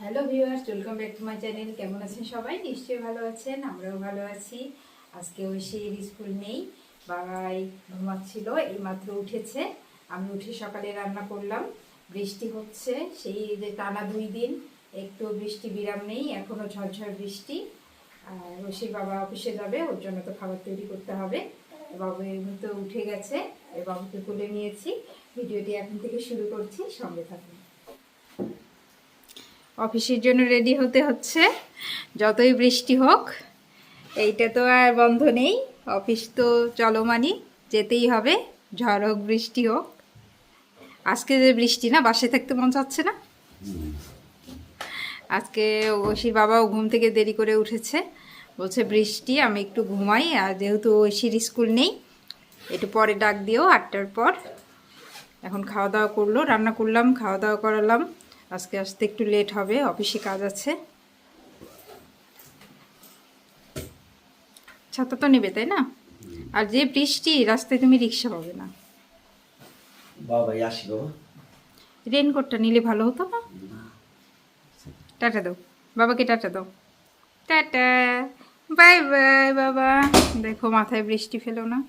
Hello viewers welcome back to my channel কেমন আছেন সবাই? নিশ্চয়ই ভালো আছেন, আমরাও ভালো আছি। আজকে ঐশীর স্কুল নেই, বাবাই ঘুমাচ্ছিল, এইমাত্র উঠেছে। আমি উঠে সকালে রান্না করলাম। বৃষ্টি হচ্ছে, সেই যে টানা দুই দিন, একটু বৃষ্টি বিরাম নেই এখনও ঝরঝর বৃষ্টি। আর ঐশীর বাবা অফিসে যাবে, ওর জন্য তো খাবার তৈরি করতে হবে। বাবু এমনিতে উঠে গেছে এ বাবুকে তুলে নিয়েছি। ভিডিওটি এখন থেকে শুরু করছি, সঙ্গে থাকুন। অফিসের জন্য রেডি হতে হচ্ছে। যতই বৃষ্টি হোক, এইটা তো আর বন্ধ নেই। অফিস তো চলমানই যেতেই হবে, ঝড় হোক, বৃষ্টি হোক। আজকে যে বৃষ্টি না, বাসায় থাকতে মন চাচ্ছে না। আজকে ঐশীর বাবাও ঘুম থেকে দেরি করে উঠেছে। বলছে, বৃষ্টি, আমি একটু ঘুমাই, আর যেহেতু ঐশীর স্কুল নেই, একটু পরে ডাক দিও, আটটার পর। এখন খাওয়া দাওয়া করল, রান্না করলাম, খাওয়া দাওয়া করালাম। আজকে আসতে একটু লেট হবে অফিসে কাজ আছে। ছাতা তো নেবে তাই না? আর যে বৃষ্টি রাস্তায় তুমি রিক্সা পাবে না। বাবাই আসি বাবা। রেনকোটটা নিলে ভালো হতো না। টাটা দাও। বাবাকে টাটা দাও। টাটা। বাই বাই বাবা। দেখো মাথায় বৃষ্টি ফেলো না।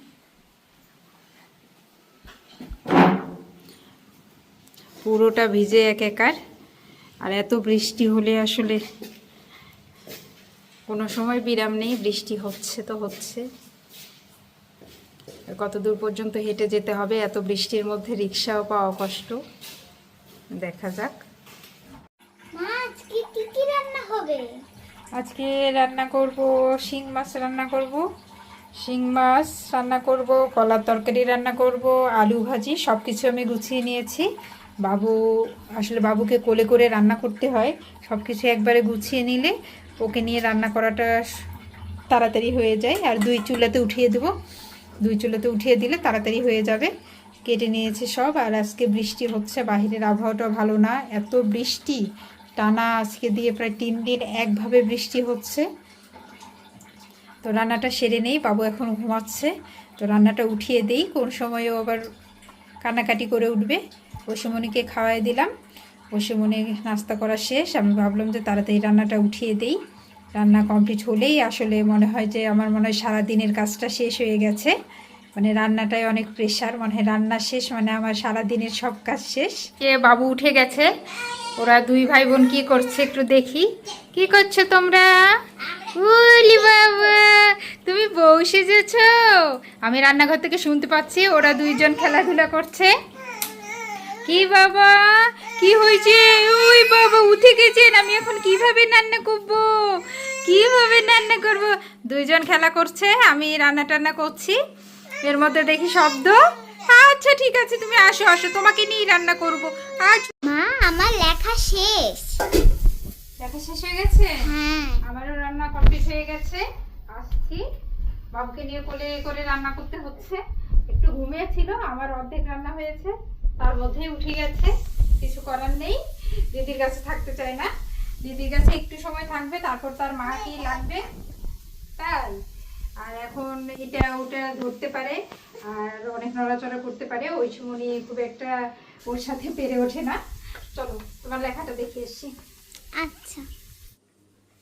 পুরোটা ভিজে এক একার আর এত বৃষ্টি হলে আসলে কোনো সময় বিরাম নেই বৃষ্টি হচ্ছে তো হচ্ছে। কত দূর পর্যন্ত হেঁটে যেতে হবে এত বৃষ্টির মধ্যে রিক্সাও পাওয়া কষ্ট। দেখা যাক। আজকে রান্না করব শিং মাছ রান্না করব। শিং মাছ রান্না করব কলার তরকারি রান্না করব আলু ভাজি সব কিছু আমি গুছিয়ে নিয়েছি। বাবু, আসলে বাবুকে কোলে করে রান্না করতে হয়। সব কিছু একবারে গুছিয়ে নিলে ওকে নিয়ে রান্না করাটা তাড়াতাড়ি হয়ে যায়। আর দুই চুলাতে উঠিয়ে দেবো। দুই চুলাতে উঠিয়ে দিলে তাড়াতাড়ি হয়ে যাবে। কেটে নিয়েছে সব। আর আজকে বৃষ্টি হচ্ছে। বাহিরের আবহাওয়াটা ভালো না। এত বৃষ্টি। টানা আজকে দিয়ে প্রায় তিন দিন একভাবে বৃষ্টি হচ্ছে। তো রান্নাটা সেরে নেই। বাবু এখন ঘুমাচ্ছে। তো রান্নাটা উঠিয়ে দেই। কোন সময়ও আবার কান্নাকাটি করে উঠবে। পশুমণিকে খাওয়াই দিলাম। পশুমণি নাস্তা করা শেষ। আমি ভাবলাম যে তাড়াতাড়ি রান্নাটা উঠিয়ে দেই। রান্না কমপ্লিট হলেই আসলে মনে হয় যে আমার মনে হয় সারা দিনের কাজটা শেষ হয়ে গেছে। মানে রান্নাটাই অনেক প্রেশার মানে রান্না শেষ মানে আমার সারা দিনের সব কাজ শেষ। এ বাবু উঠে গেছে। ওরা দুই ভাই বোন কি করছে একটু দেখি। কি করছ তোমরা? বাবা, তুমি বউ সেজেছ? আমি রান্নাঘর থেকে শুনতে পাচ্ছি, ওরা দুইজন খেলাধুলা করছে। কি বাবা? কি হয়েছে? ওই বাবা উঠে গেছেন আমি এখন কীভাবে রান্না করব? কীভাবে রান্না করব? দুইজন খেলা করছে আমি রান্না টান্না করছি। এর মধ্যে দেখি শব্দ। আচ্ছা ঠিক আছে তুমি আসো আসো তোমাকে নিয়েই রান্না করব। আজ মা আমার লেখা শেষ। দেখা শেষ হয়ে গেছে? হ্যাঁ। আমারও রান্না কমপ্লিট হয়ে গেছে। আসছি। বাবুকে নিয়ে কোলে করে রান্না করতে হচ্ছে। একটু ঘুমিয়েছিল আমার অর্ধেক রান্না হয়েছে। তার মধ্যেই উঠে গেছে। কিছু করার নেই। দিদির কাছে থাকতে চায় না। দিদির কাছে একটু সময় থাকবে তারপর তার মা কি লাগবে? তাই। আর এখন এটা ওটা ধরতে পারে আর অনেক নড়াচড়া করতে পারে। ওই সময় খুব একটা ওর সাথে পেরে ওঠে না। চলো তোমার লেখাটা দেখে এসছি। আচ্ছা।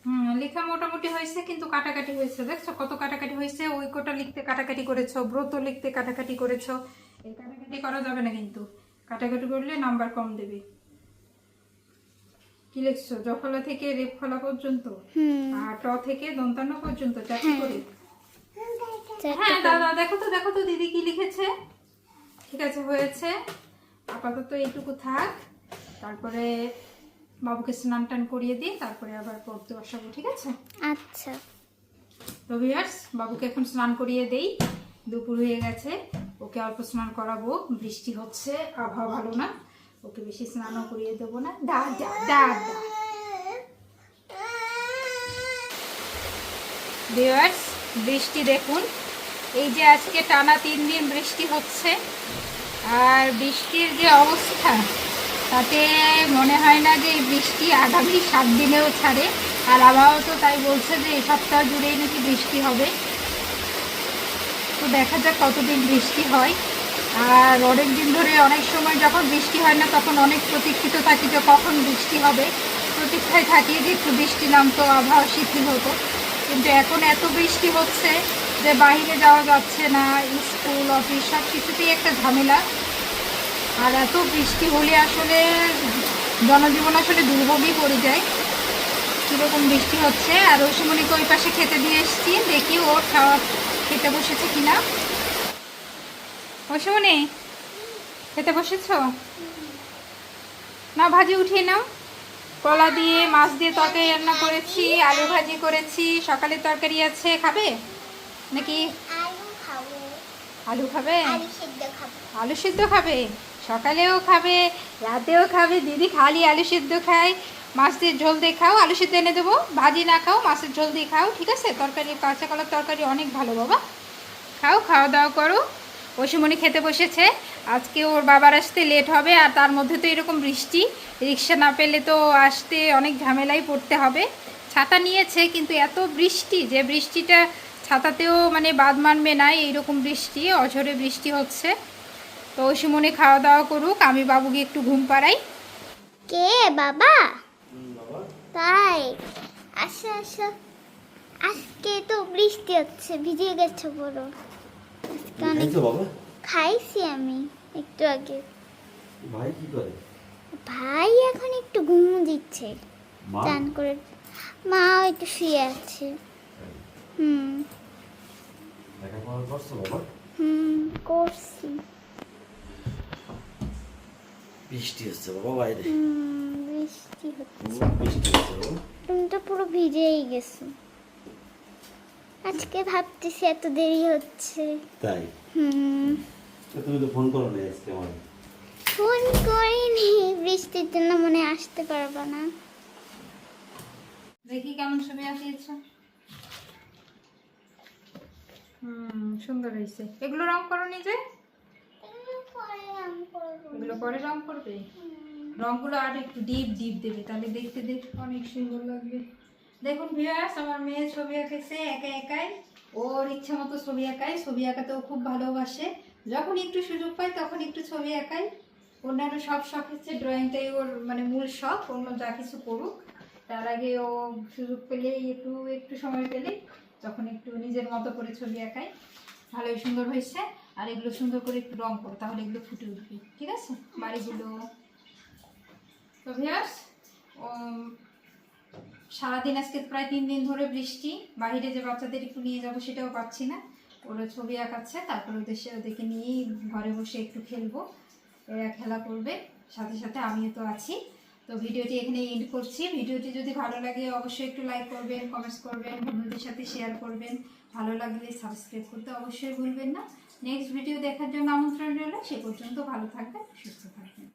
হুম লেখা মোটামুটি হয়েছে কিন্তু কাটাকাটি হয়েছে। দেখছ কত কাটাকাটি হয়েছে? ওই কোটা লিখতে কাটাকাটি করেছ ব্রত লিখতে কাটাকাটি করেছ। এই কাটাকাটি করা যাবে না কিন্তু। কাটাকাটি করলে নাম্বার কম দেবে। কি লিখছো? জফলা থেকে রেপ ফলা পর্যন্ত? আর ট থেকে দন্তান্ন পর্যন্ত? চারটি করে? হ্যাঁ দাদা দেখো তো দেখো তো দিদি কি লিখেছে? ঠিক আছে হয়েছে। আপাতত এইটুকু থাক। তারপরে বাবুকে স্নান টান করিয়ে দিই তারপরে আবার পড়তে বসাবো ঠিক আছে? আচ্ছা। রবিয়ার্স বাবুকে এখন স্নান করিয়ে দেই। দুপুর হয়ে গেছে। ওকে অল্প স্নান করাবো, বৃষ্টি হচ্ছে, আবহাওয়া ভালো না, ওকে বেশি স্নানও করিয়ে দেবো না। বৃষ্টি দেখুন। এই যে আজকে টানা তিন দিন বৃষ্টি হচ্ছে, আর বৃষ্টির যে অবস্থা, তাতে মনে হয় না যে বৃষ্টি আগামী সাত দিনেও ছাড়ে। আর আবহাওয়া তো তাই বলছে যে এই সপ্তাহ জুড়েই নাকি বৃষ্টি হবে। তো দেখা যাক কতদিন বৃষ্টি হয়। আর অনেক দিন ধরে অনেক সময় যখন বৃষ্টি হয় না, তখন অনেক প্রতীক্ষিত থাকি যে কখন বৃষ্টি হবে। প্রতীক্ষায় থাকি যে একটু বৃষ্টি নামতো, আবহাওয়া শিথিল হতো। কিন্তু এখন এত বৃষ্টি হচ্ছে যে বাইরে যাওয়া যাচ্ছে না, স্কুল, অফিস, সব কিছুতেই একটা ঝামেলা। আর এত বৃষ্টি হলে আসলে জনজীবন আসলে দুর্ভোগই পড়ে যায়। কীরকম বৃষ্টি হচ্ছে, আর ঐশমণিকে ওই পাশে খেতে দিয়ে এসেছি, দেখি ও খাওয়া খেতে বসেছে কিনা? ঐশমণি খেতে বসেছ? না, ভাজি উঠিয়ে নাও। কলা দিয়ে, মাছ দিয়ে তরকারি রান্না করেছি, আলু ভাজি করেছি, সকালে তরকারি আছে, খাবে? নাকি আলু খাবে? আলু সিদ্ধ খাবে। সকালেও খাবে, রাতেও খাবে। দিদি খালি আলু সিদ্ধ খায়। মাছ দিয়ে ঝোল দিয়ে খাও, আলু সিদ্ধ এনে দেবো। ভাজি না খাও, মাছের ঝোল দিয়ে খাও, ঠিক আছে? তরকারি কাঁচা কলার তরকারি অনেক ভালো বাবা। খাও, খাওয়া দাওয়া করো। পশুমণি খেতে বসেছে। আজকে ওর বাবার আসতে লেট হবে আর তার মধ্যে তো এরকম বৃষ্টি। রিক্সা না পেলে তো আসতে অনেক ঝামেলায় পড়তে হবে। ছাতা নিয়েছে, কিন্তু এত বৃষ্টি, যে বৃষ্টিটা ছাতাতেও মানে বাদ মানবে না, এইরকম বৃষ্টি, অঝরে বৃষ্টি হচ্ছে। তো সুমনে খাওয়া দাওয়া করুক, আমি বাবুকে একটু ঘুম পাড়াই। কে বাবা? তাই? আসো আসো। আজকে তো বৃষ্টি হচ্ছে ভিজে গেছে বড় খাইছি আমি একটু আগে। ভাই কি করে? ভাই এখন একটু ঘুম দিচ্ছে। চান করে মা একটু শুয়ে আছে। হুম। হুম করছি। বৃষ্টি হচ্ছে বাবা বাইরে। হুম। বৃষ্টি হচ্ছে? খুব বৃষ্টি হচ্ছে বাবা রুমটা পুরো ভিজেই গেছে। আজকে ভাবতেছি এত দেরি হচ্ছে। তাই? হুম। তুমি তো ফোন করো না আজকে আমার। ফোন করিনি বৃষ্টির জন্য মনে আসতে পারব না। দেখি কেমন ছবি আঁকিয়েছ। হুম সুন্দর হয়েছে। এগুলো রং করো নিজে এগুলো পরে রং করবে। রংগুলো আর একটু ডিপ ডিপ দেবে। তাহলে দেখতে দেখতে অনেক সুন্দর লাগবে। দেখুন ভিউয়ার্স আমার মেয়ে ছবি আঁকেছে একা একাই। ওর ইচ্ছা মতো ছবি আঁকায়। ছবি আঁকাতেও খুব ভালোবাসে। যখন একটু সুযোগ পায়, তখন একটু ছবি আঁকায়। অন্যান্য সব শখ হচ্ছে ড্রয়িংটাই ওর মানে মূল শখ, অন্য যা কিছু করুক। তার আগে ও সুযোগ পেলে একটু একটু সময় পেলে তখন একটু নিজের মতো করে ছবি আঁকায়। ভালোই সুন্দর হয়েছে। আর এগুলো সুন্দর করে একটু রং করো, তাহলে এগুলো ফুটে উঠবে। ঠিক আছে? বাড়িগুলো তো ভিয়ার্স সারাদিন আজকে প্রায় তিন দিন ধরে বৃষ্টি। বাইরে যে বাচ্চাদের একটু নিয়ে যাব সেটাও পাচ্ছি না। ওরা ছবি আঁকাচ্ছে, তারপর ওদের সে- ওদেরকে নিয়েই ঘরে বসে একটু খেলব। এরা খেলা করবে, সাথে সাথে আমিও তো আছি। তো ভিডিওটি এখানে এন্ড করছি। ভিডিওটি যদি ভালো লাগে, অবশ্যই একটু লাইক করবেন কমেন্টস করবেন, বন্ধুদের সাথে শেয়ার করবেন। ভালো লাগলে সাবস্ক্রাইব করতে অবশ্যই ভুলবেন না। নেক্সট ভিডিও দেখার জন্য আমন্ত্রণ রইল। সে পর্যন্ত ভালো থাকবেন, সুস্থ থাকবেন।